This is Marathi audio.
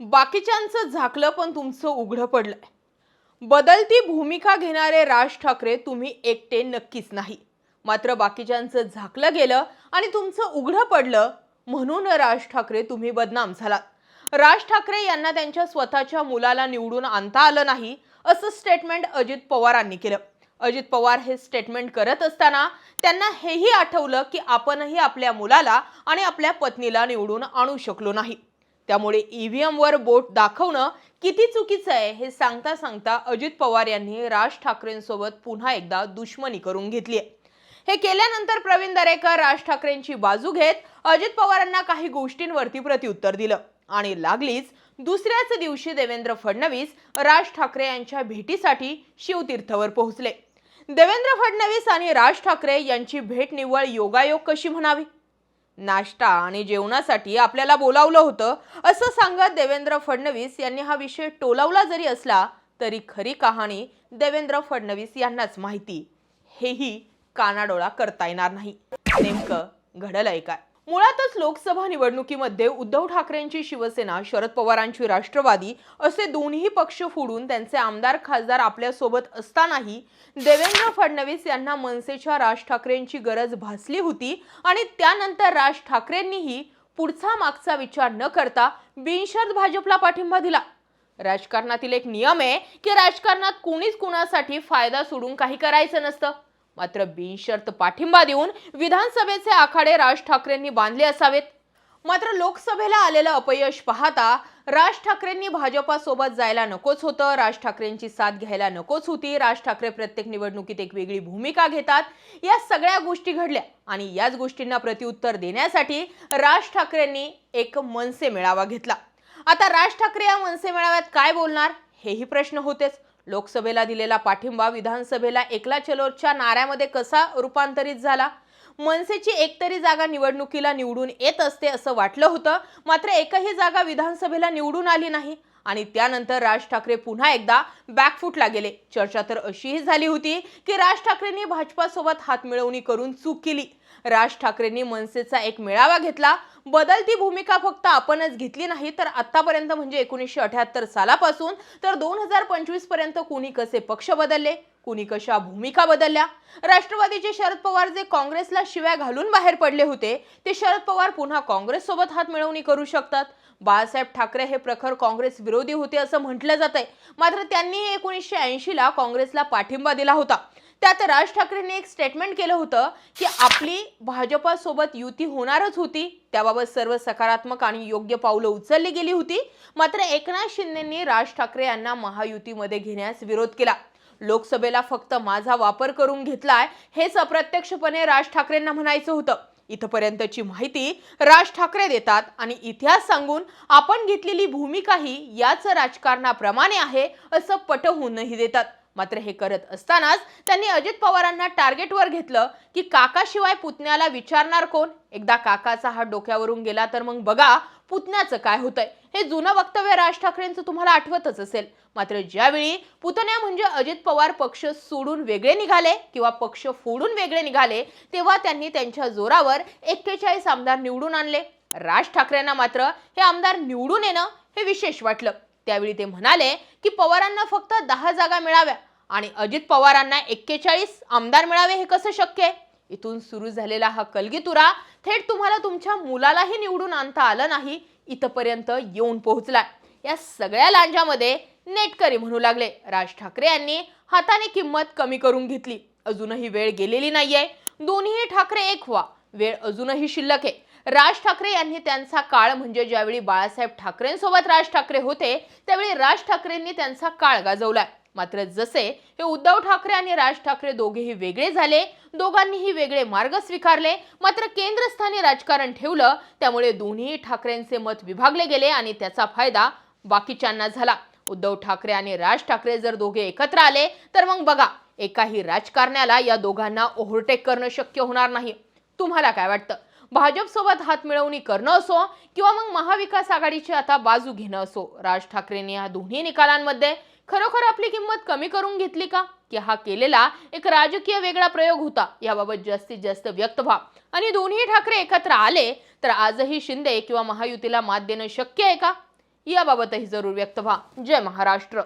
बाकीच्यांचं झाकलं पण तुमचं उघडं पडलंय. बदलती भूमिका घेणारे राज ठाकरे तुम्ही एकटे नक्कीच नाही. मात्र बाकीच्यांचं झाकलं गेलं आणि तुमचं उघडं पडलं म्हणून राज ठाकरे तुम्ही बदनाम झालात. राज ठाकरे यांना त्यांच्या स्वतःच्या मुलाला निवडून आणता आलं नाही असं स्टेटमेंट अजित पवारांनी केलं. अजित पवार हे स्टेटमेंट करत असताना त्यांना हेही आठवलं की आपणही आपल्या मुलाला आणि आपल्या पत्नीला निवडून आणू शकलो नाही. त्यामुळे ईव्हीएम वर बोट दाखवणं किती चुकीचं आहे हे सांगता सांगता अजित पवार यांनी राज ठाकरेंसोबत पुन्हा एकदा दुश्मनी करून घेतली हे केल्यानंतर प्रवीण दरेकर राज ठाकरेंची बाजू घेत अजित पवारांना काही गोष्टींवरती प्रत्युत्तर दिलं. आणि लागलीच दुसऱ्याच दिवशी देवेंद्र फडणवीस राज ठाकरे यांच्या भेटीसाठी शिवतीर्थवर पोहोचले. देवेंद्र फडणवीस आणि राज ठाकरे यांची भेट निव्वळ योगायोग कशी म्हणावी? नाश्ता आणि जेवणासाठी आपल्याला बोलावलं होतं. असं सांगत देवेंद्र फडणवीस यांनी हा विषय टोलावला जरी असला तरी खरी कहाणी देवेंद्र फडणवीस यांनाच माहिती. हेही कानाडोळा करता येणार नाही. नेमकं घडलंय काय? मुळातच लोकसभा निवडणुकीमध्ये उद्धव ठाकरेंची शिवसेना शरद पवारांची राष्ट्रवादी असे दोन्ही पक्ष फोडून त्यांचे आमदार खासदार आपल्यासोबत असतानाही देवेंद्र फडणवीस यांना मनसेच्या राज ठाकरेंची गरज भासली होती आणि त्यानंतर राज ठाकरेंनीही पुढचा मागचा विचार न करता बिनशर्त भाजपला पाठिंबा दिला. राजकारणातील एक नियम आहे की राजकारणात कोणीच कुणासाठी फायदा सोडून काही करायचं नसतं. मात्र बिनशर्त पाठिंबा देऊन विधानसभेचे आखाडे राज ठाकरेंनी बांधले असावेत. मात्र लोकसभेला आलेलं अपयश पाहता राज ठाकरेंनी भाजपासोबत जायला नकोच होतं राज ठाकरेंची साथ घ्यायला नकोच होती राज ठाकरे प्रत्येक निवडणुकीत एक वेगळी भूमिका घेतात. या सगळ्या गोष्टी घडल्या आणि याच गोष्टींना प्रत्युत्तर देण्यासाठी राज ठाकरेंनी एक मनसे मेळावा घेतला. आता राज ठाकरे या मनसे मेळाव्यात काय बोलणार? हेही प्रश्न होतेच. लोकसभेला दिलेला पाठिंबा विधानसभेला एकला चलोच्या नाऱ्यामध्ये कसा रूपांतरित झाला? मनसेची एकतरी जागा निवडणुकीला निवडून येत असते असं वाटलं होतं. मात्र एकही जागा विधानसभेला निवडून आली नाही. आणि त्यानंतर राज ठाकरे पुन्हा एकदा बॅकफूटला गेले. चर्चा तर अशीही झाली होती की राज ठाकरेंनी भाजपासोबत हातमिळवणी करून चूक केली. राज ठाकरेंनी मनसेचा एक मेळावा घेतला. बदलती भूमिका फक्त आपणच घेतली नाही तर आतापर्यंत म्हणजे एकोणीसशे अठ्याहत्तर सालापासून तर दोन हजार पंचवीसपर्यंत कुणी कसे पक्ष बदलले? कुणी कशा भूमिका बदलल्या? राष्ट्रवादीचे शरद पवार जे काँग्रेसला शिव्या घालून बाहेर पडले होते ते शरद पवार पुन्हा काँग्रेस सोबत हात मिळवणी करू शकतात. बाळासाहेब ठाकरे हे प्रखर काँग्रेस विरोधी होते असं म्हटलं जात आहे मात्र त्यांनी एकोणीसशे ऐंशीला काँग्रेसला पाठिंबा दिला होता. त्यात राज ठाकरेंनी एक स्टेटमेंट केलं होतं की आपली भाजपासोबत युती होणारच होती. त्याबाबत सर्व सकारात्मक आणि योग्य पावलं उचलली गेली होती. मात्र एकनाथ शिंदेंनी राज ठाकरे यांना महायुतीमध्ये घेण्यास विरोध केला. लोकसभेला फक्त माझा वापर करून घेतलाय हेच अप्रत्यक्षपणे राज ठाकरेंना म्हणायचं होतं. इथपर्यंतची माहिती राज ठाकरे देतात आणि इतिहास सांगून आपण घेतलेली भूमिकाही याच राजकारणाप्रमाणे आहे असं पटवूनही देतात. मात्र हे करत असतानाच त्यांनी अजित पवारांना टार्गेटवर घेतलं की काकाशिवाय पुतण्याला विचारणार कोण? एकदा काकाचा हात डोक्यावरून गेला तर मग बघा पुतण्याचं काय होतंय. हे जुनं वक्तव्य राज ठाकरेंचं तुम्हाला आठवतच असेल. मात्र ज्यावेळी पुतण्या म्हणजे अजित पवार पक्ष सोडून वेगळे निघाले किंवा पक्ष फोडून वेगळे निघाले तेव्हा त्यांनी त्यांच्या जोरावर एक्केचाळीस आमदार निवडून आणले. राज ठाकरेंना मात्र हे आमदार निवडून येणं हे विशेष वाटलं. त्यावेळी ते म्हणाले की पवारांना फक्त दहा जागा मिळाव्या आणि अजित पवारांना एक्केचाळीस आमदार मिळावे हे कसं शक्य आहे? इथून सुरू झालेला हा कलगीतुरा थेट तुम्हाला तुमच्या मुलालाही निवडून आणता आलं नाही इथपर्यंत येऊन पोहोचला या सगळ्या लांजामध्ये नेटकरी म्हणू लागले. राज ठाकरे यांनी हाताने किंमत कमी करून घेतली. अजूनही वेळ गेलेली नाहीये. दोन्ही ठाकरे एक व्हा. वेळ अजूनही शिल्लक आहे. राज ठाकरे यांनी त्यांचा काळ म्हणजे ज्यावेळी बाळासाहेब ठाकरेंसोबत राज ठाकरे होते त्यावेळी राज ठाकरेंनी त्यांचा काळ गाजवलाय. मात्र जसे हे उद्धव ठाकरे आणि राज ठाकरे दोघेही वेगळे झाले दोघांनीही वेगळे मार्ग स्वीकारले मात्र केंद्रस्थानी राजकारण ठेवलं त्यामुळे दोन्ही ठाकरेंचे मत विभागले गेले आणि त्याचा फायदा बाकीच्यांना झाला. उद्धव ठाकरे आणि राज ठाकरे जर दोघे एकत्र आले तर मग बघा एकाही राजकारण्याला या दोघांना ओव्हरटेक करणं शक्य होणार नाही. तुम्हाला काय वाटतं? भाजपसोबत हात मिळवणी करणं असो किंवा मग महाविकास आघाडीची आता बाजू घेणं असो राज ठाकरेंनी या दोन्ही निकालांमध्ये खरोखर आपली किंमत कमी करून घेतली का? की हा केलेला एक राजकीय वेगळा प्रयोग होता याबाबत जास्तीत जास्त व्यक्त व्हा. आणि दोन्ही ठाकरे एकत्र आले तर आजही शिंदे किंवा महायुतीला मात देणं शक्य आहे का? याबाबतही जरूर व्यक्त व्हा. जय महाराष्ट्र.